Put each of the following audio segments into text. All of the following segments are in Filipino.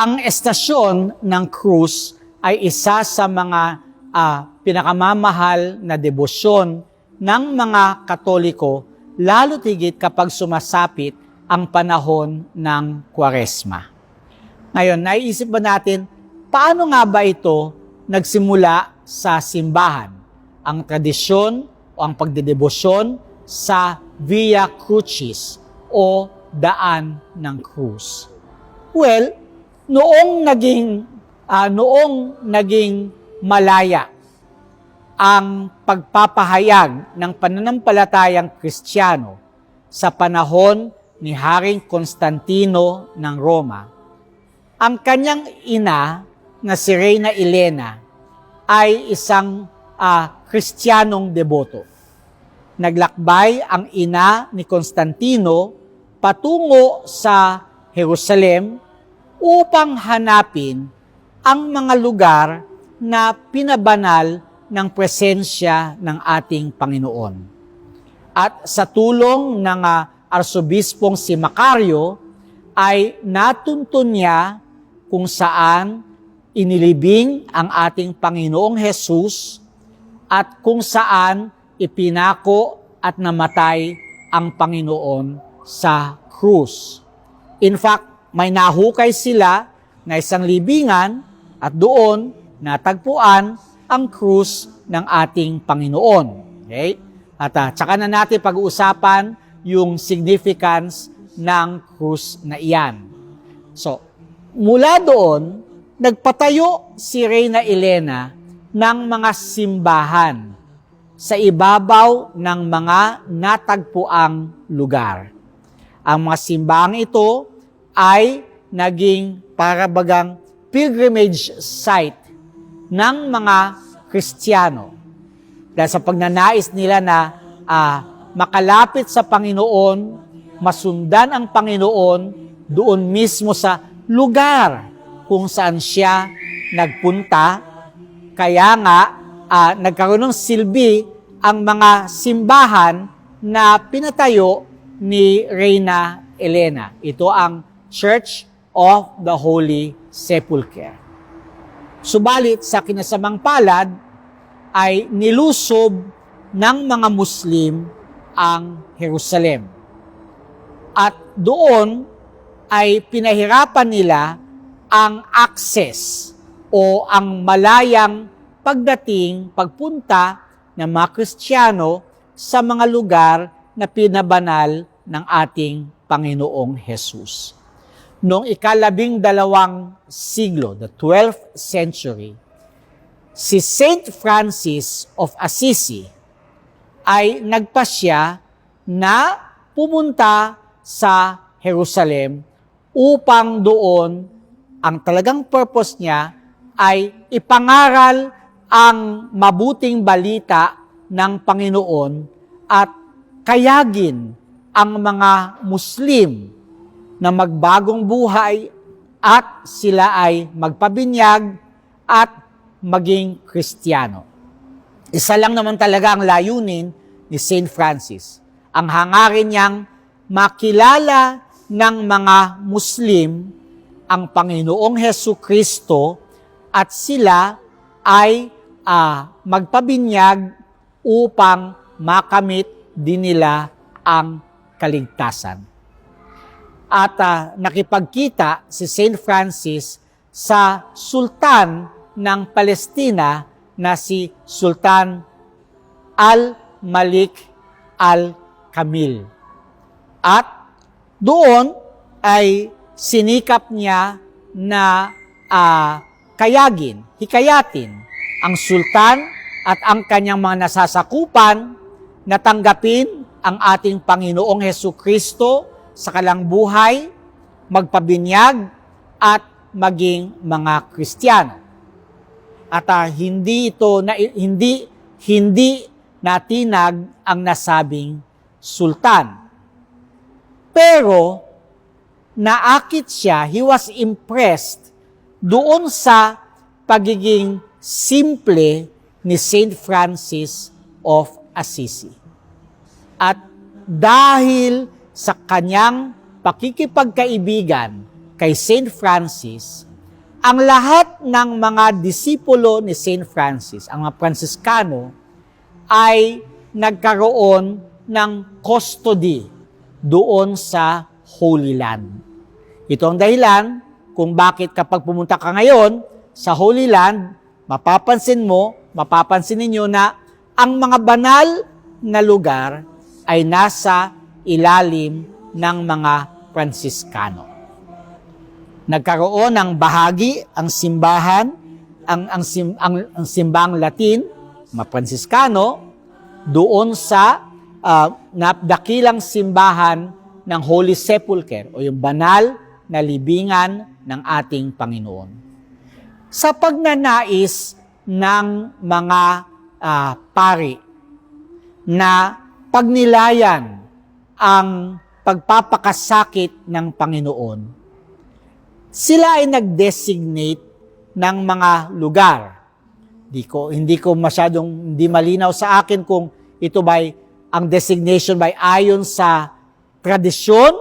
Ang estasyon ng krus ay isa sa mga ah, pinakamamahal na debosyon ng mga Katoliko, lalo tigit kapag sumasapit ang panahon ng Kwaresma. Ngayon, naiisip ba natin, paano nga ba ito nagsimula sa simbahan? Ang tradisyon o ang pagdedebosyon sa Via Crucis o daan ng krus. Well, noong naging ah, noong naging malaya ang pagpapahayag ng pananampalatayang Kristiyano sa panahon ni Haring Konstantino ng Roma, ang kanyang ina na si Reyna Elena ay isang ah, Kristiyanong deboto. Naglakbay ang ina ni Konstantino patungo sa Jerusalem upang hanapin ang mga lugar na pinabanal ng presensya ng ating Panginoon. At sa tulong ng ah, Arsobispong si Macario, ay natuntun niya kung saan inilibing ang ating Panginoong Hesus at kung saan ipinako at namatay ang Panginoon sa krus. In fact, may nahukay sila na isang libingan at doon natagpuan ang krus ng ating Panginoon. Okay? At uh, tsaka na natin pag-uusapan yung significance ng krus na iyan. So, mula doon, nagpatayo si Reyna Elena ng mga simbahan sa ibabaw ng mga natagpuang lugar. Ang mga simbahang ito ay naging parabagang pilgrimage site ng mga Kristiyano. Dahil sa pagnanais nila na ah, makalapit sa Panginoon, masundan ang Panginoon doon mismo sa lugar kung saan siya nagpunta. Kaya nga, ah, nagkaroon ng silbi ang mga simbahan na pinatayo ni Reyna Elena. Ito ang Church of the Holy Sepulchre. Subalit sa kinasamang palad ay nilusob ng mga Muslim ang Jerusalem. At doon ay pinahirapan nila ang access o ang malayang pagdating, pagpunta ng mga Kristiyano sa mga lugar na pinabanal ng ating Panginoong Jesus. Noong ikalabing dalawang siglo, the 12th century, si Saint Francis of Assisi ay nagpasya na pumunta sa Jerusalem upang doon ang talagang purpose niya ay ipangaral ang mabuting balita ng Panginoon at kayagin ang mga Muslim na magbagong buhay at sila ay magpabinyag at maging Kristiyano. Isa lang naman talaga ang layunin ni St. Francis. Ang hangarin niyang makilala ng mga Muslim ang Panginoong Heso Kristo at sila ay ah, magpabinyag upang makamit din nila ang kaligtasan. At ah, nakipagkita si St. Francis sa sultan ng Palestina na si Sultan Al-Malik Al-Kamil. At doon ay sinikap niya na ah, kayagin, hikayatin ang sultan at ang kanyang mga nasasakupan na tanggapin ang ating Panginoong Heso Kristo sa kalang buhay, magpabinyag at maging mga Kristiyano. At ah, hindi ito na hindi hindi natinag ang nasabing sultan. Pero naakit siya, he was impressed doon sa pagiging simple ni Saint Francis of Assisi. At dahil sa kanyang pakikipagkaibigan kay Saint Francis, ang lahat ng mga disipulo ni St. Francis, ang mga Franciscano, ay nagkaroon ng custody doon sa Holy Land. Ito ang dahilan kung bakit kapag pumunta ka ngayon sa Holy Land, mapapansin mo, mapapansin ninyo na ang mga banal na lugar ay nasa ilalim ng mga Franciscano. Nagkaroon ng bahagi ang simbahan, ang, ang, sim, ang, ang simbang Latin, mga Franciscano, doon sa uh, napdakilang simbahan ng Holy Sepulchre o yung banal na libingan ng ating Panginoon. Sa pagnanais ng mga uh, pari na pagnilayan ang pagpapakasakit ng Panginoon, sila ay nag-designate ng mga lugar. Di ko, hindi ko masyadong hindi malinaw sa akin kung ito ba ang designation by ayon sa tradisyon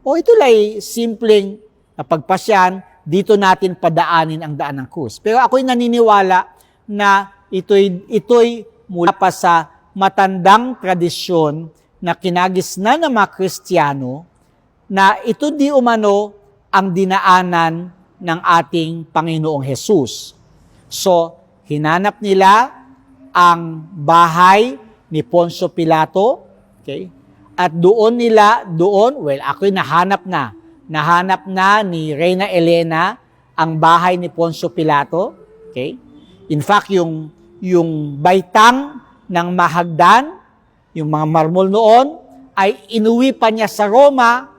o ito ay simpleng napagpasyan, dito natin padaanin ang daan ng krus. Pero ako'y naniniwala na ito'y, ito'y mula pa sa matandang tradisyon na kinagisna ng mga Kristiyano na ito di umano ang dinaanan ng ating Panginoong Hesus. So, hinanap nila ang bahay ni Poncio Pilato, okay? At doon nila, doon, well, ako'y nahanap na. Nahanap na ni Reina Elena ang bahay ni Poncio Pilato, okay? In fact, yung, yung baitang ng mahagdan, yung mga marmol noon, ay inuwi pa niya sa Roma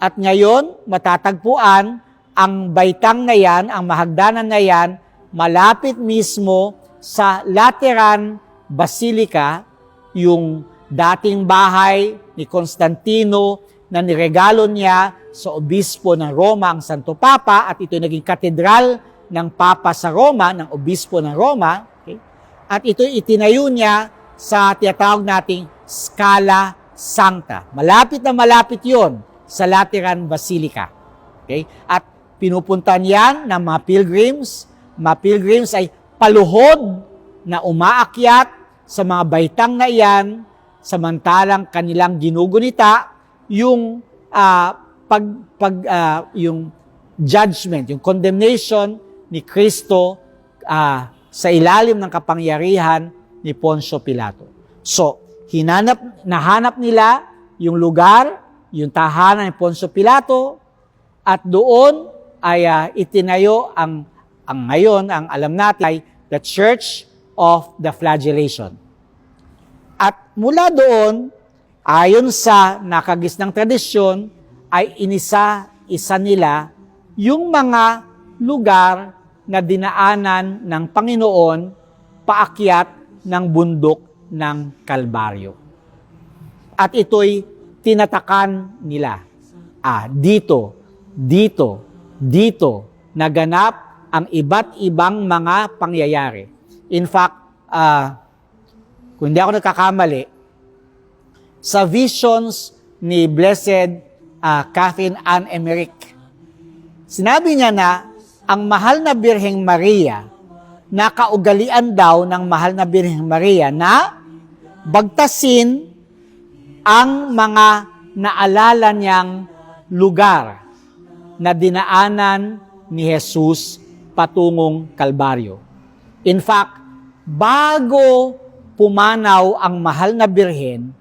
at ngayon, matatagpuan ang baitang na yan, ang mahagdanan na yan, malapit mismo sa Lateran Basilica, yung dating bahay ni Constantino na niregalo niya sa obispo ng Roma, ang Santo Papa, at ito naging katedral ng Papa sa Roma, ng obispo ng Roma. Okay? At ito itinayo niya sa tinatawag nating Scala Sancta. Malapit na malapit yon sa Lateran Basilica. Okay? At pinupuntan yan ng mga pilgrims. Mga pilgrims ay paluhod na umaakyat sa mga baitang na iyan, samantalang kanilang ginugunita yung uh, pag, pag uh, yung judgment, yung condemnation ni Kristo uh, sa ilalim ng kapangyarihan ni Poncio Pilato. So, hinanap, nahanap nila yung lugar yung tahanan ni Poncio Pilato at doon ay uh, itinayo ang ang ngayon ang alam natin ay the Church of the Flagellation. At mula doon, ayon sa nakagisnang tradisyon, ay inisa-isa nila yung mga lugar na dinaanan ng Panginoon paakyat ng bundok ng Kalbaryo. At ito'y tinatakan nila. Ah, dito, dito, dito, naganap ang iba't ibang mga pangyayari. In fact, uh, kung hindi ako nagkakamali, sa visions ni Blessed uh, Catherine Ann Emmerich, sinabi niya na ang mahal na Birheng Maria, nakaugalian daw ng mahal na Birheng Maria na bagtasin ang mga naalala niyang lugar na dinaanan ni Jesus patungong Kalbaryo. In fact, bago pumanaw ang mahal na birhen,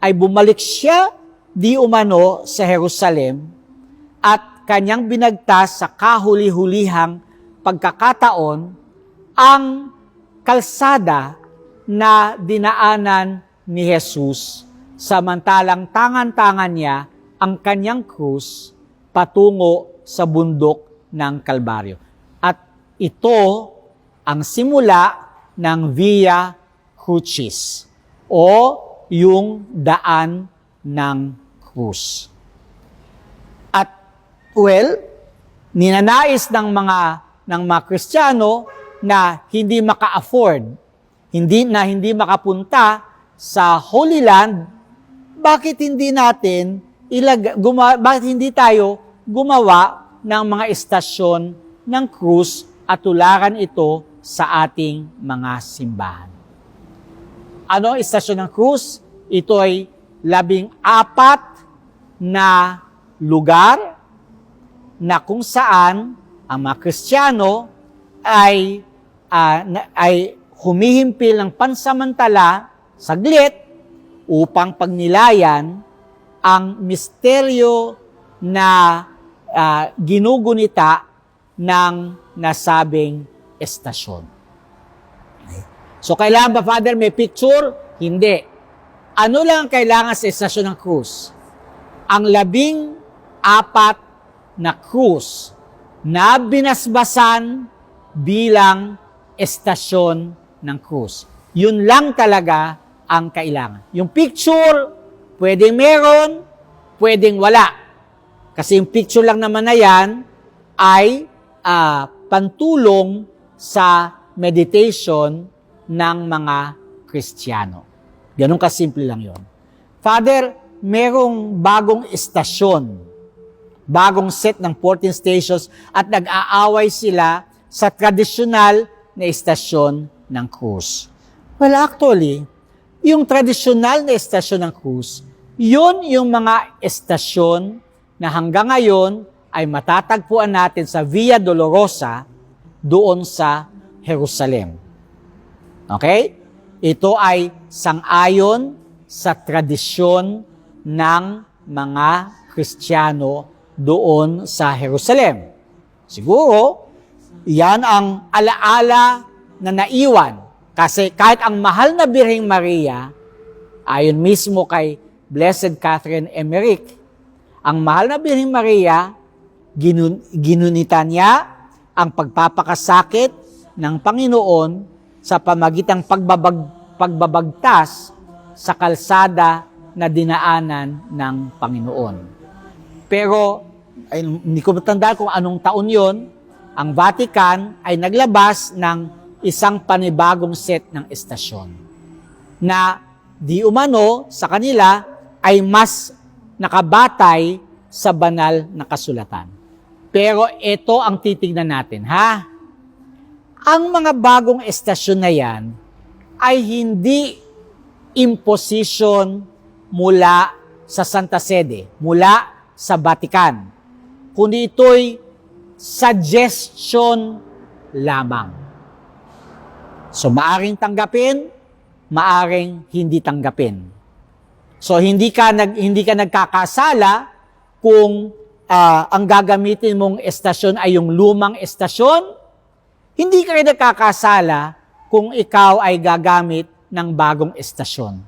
ay bumalik siya di umano sa Jerusalem at kanyang binagtas sa kahuli-hulihang pagkakataon ang kalsada na dinaanan ni Jesus samantalang tangan-tangan niya ang kanyang krus patungo sa bundok ng Kalbaryo. At ito ang simula ng Via Crucis o yung daan ng krus. At well, ninanais ng mga ng mga Kristiyano na hindi maka-afford, hindi na hindi makapunta sa Holy Land bakit hindi natin ilag, guma, bakit hindi tayo gumawa ng mga estasyon ng krus at tularan ito sa ating mga simbahan. Ano ang istasyon ng krus? Ito ay labing apat na lugar na kung saan ang mga Kristiyano ay, ah, na- ay humihimpil ng pansamantala saglit upang pagnilayan ang misteryo na ah, ginugunita ng nasabing estasyon. So kailangan ba, Father, may picture? Hindi. Ano lang ang kailangan sa estasyon ng krus? Ang labing apat na krus na binasbasan bilang estasyon ng krus. Yun lang talaga ang kailangan. Yung picture, pwedeng meron, pwedeng wala. Kasi yung picture lang naman na yan ay ah, pantulong sa meditation ng mga Kristiyano. Ganun kasimple lang yon. Father, merong bagong estasyon, bagong set ng 14 stations at nag-aaway sila sa tradisyonal na estasyon ng cruise. Well, actually, yung tradisyonal na estasyon ng cruise, yun yung mga estasyon na hanggang ngayon ay matatagpuan natin sa Via Dolorosa doon sa Jerusalem. Okay? Ito ay sangayon sa tradisyon ng mga Kristiyano doon sa Jerusalem. Siguro, yan ang alaala na naiwan. Kasi kahit ang mahal na Birheng Maria, ayon mismo kay Blessed Catherine Emmerich, ang mahal na Birheng Maria, ginun- ginunita niya ang pagpapakasakit ng Panginoon sa pamagitang pagbabag, pagbabagtas sa kalsada na dinaanan ng Panginoon. Pero, ay, hindi ko matandaan kung anong taon yon, ang Vatican ay naglabas ng isang panibagong set ng estasyon na di umano sa kanila ay mas nakabatay sa banal na kasulatan. Pero ito ang titignan natin, ha? Ang mga bagong estasyon na yan ay hindi imposition mula sa Santa Sede, mula sa Vatican, kundi ito'y suggestion lamang. So maaring tanggapin, maaring hindi tanggapin. So hindi ka nag hindi ka nagkakasala kung ah, ang gagamitin mong estasyon ay yung lumang estasyon. Hindi ka rin nagkakasala kung ikaw ay gagamit ng bagong estasyon.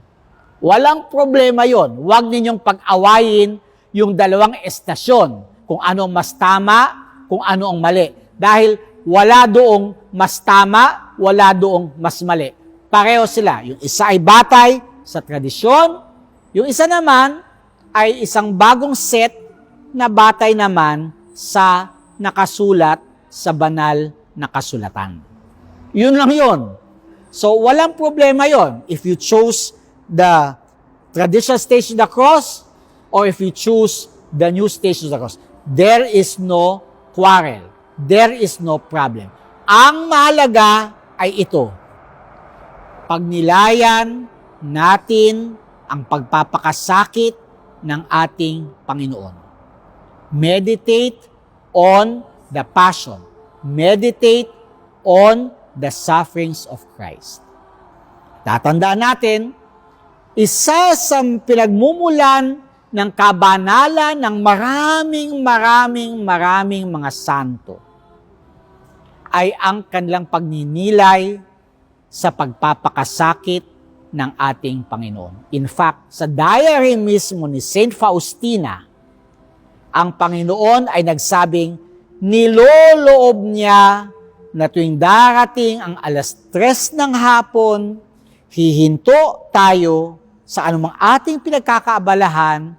Walang problema yon. Huwag ninyong pag-awayin yung dalawang estasyon. Kung ano mas tama, kung ano ang mali. Dahil wala doong mas tama, wala doong mas mali. Pareho sila. Yung isa ay batay sa tradisyon, yung isa naman ay isang bagong set na batay naman sa nakasulat sa banal na kasulatan. Yun lang yun. So, walang problema yon if you chose the traditional station of the cross or if you choose the new station of the cross. There is no quarrel. There is no problem. Ang mahalaga ay ito. Pagnilayan natin ang pagpapakasakit ng ating Panginoon. Meditate on the passion. Meditate on the sufferings of Christ. Tatandaan natin, isa sa pinagmumulan ng kabanalan ng maraming maraming maraming mga santo ay ang kanilang pagninilay sa pagpapakasakit ng ating Panginoon. In fact, sa diary mismo ni Saint Faustina, ang Panginoon ay nagsabing, niloloob niya na tuwing darating ang alas tres ng hapon, hihinto tayo sa anumang ating pinagkakaabalahan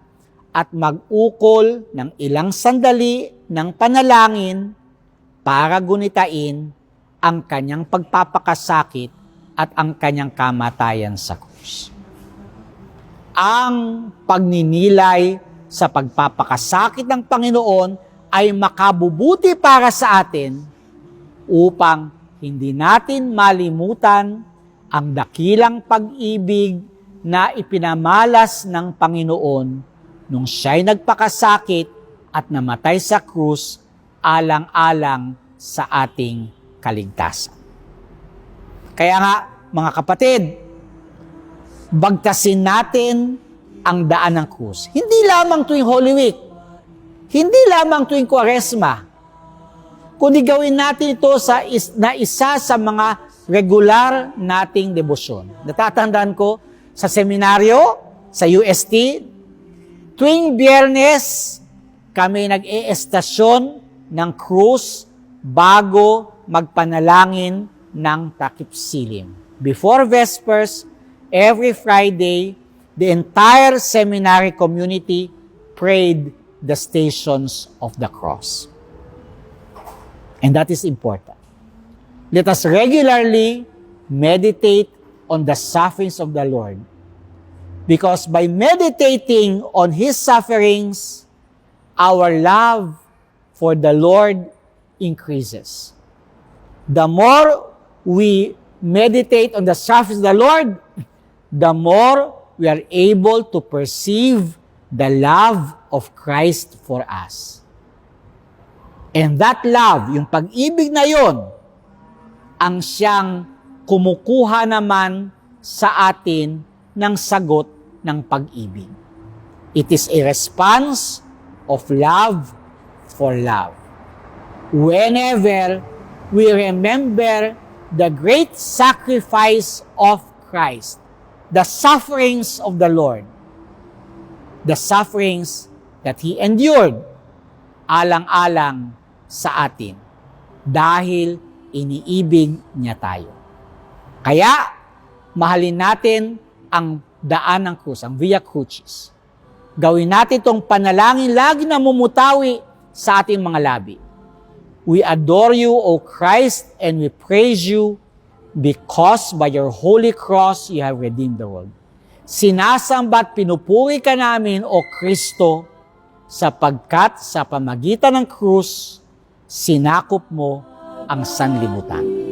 at mag-ukol ng ilang sandali ng panalangin para gunitain ang kanyang pagpapakasakit at ang kanyang kamatayan sa krus. Ang pagninilay sa pagpapakasakit ng Panginoon ay makabubuti para sa atin upang hindi natin malimutan ang dakilang pag-ibig na ipinamalas ng Panginoon nung siya'y nagpakasakit at namatay sa krus alang-alang sa ating kaligtasan. Kaya nga, mga kapatid, bagtasin natin ang daan ng krus. Hindi lamang tuwing Holy Week, hindi lamang tuwing Kwaresma, kundi gawin natin ito sa is, na isa sa mga regular nating debosyon. Natatandaan ko sa seminaryo, sa UST, tuwing biyernes, kami nag-e-estasyon ng krus bago magpanalangin ng takip silim. Before Vespers, every Friday, the entire seminary community prayed the stations of the cross. And that is important. Let us regularly meditate on the sufferings of the Lord. Because by meditating on His sufferings, our love for the Lord increases. The more we meditate on the sufferings of the Lord, the more we are able to perceive the love of Christ for us. And that love, yung pag-ibig na yon, ang siyang kumukuha naman sa atin ng sagot ng pag-ibig. It is a response of love for love. Whenever we remember the great sacrifice of Christ, the sufferings of the Lord, the sufferings that He endured, alang-alang sa atin dahil iniibig niya tayo. Kaya, mahalin natin ang daan ng krus, ang Via Crucis. Gawin natin itong panalangin lagi na mumutawi sa ating mga labi. We adore you, O Christ, and we praise you because by your holy cross you have redeemed the world. Sinasamba at pinupuri ka namin, O Kristo, sapagkat sa pamagitan ng krus, sinakop mo ang sanlibutan.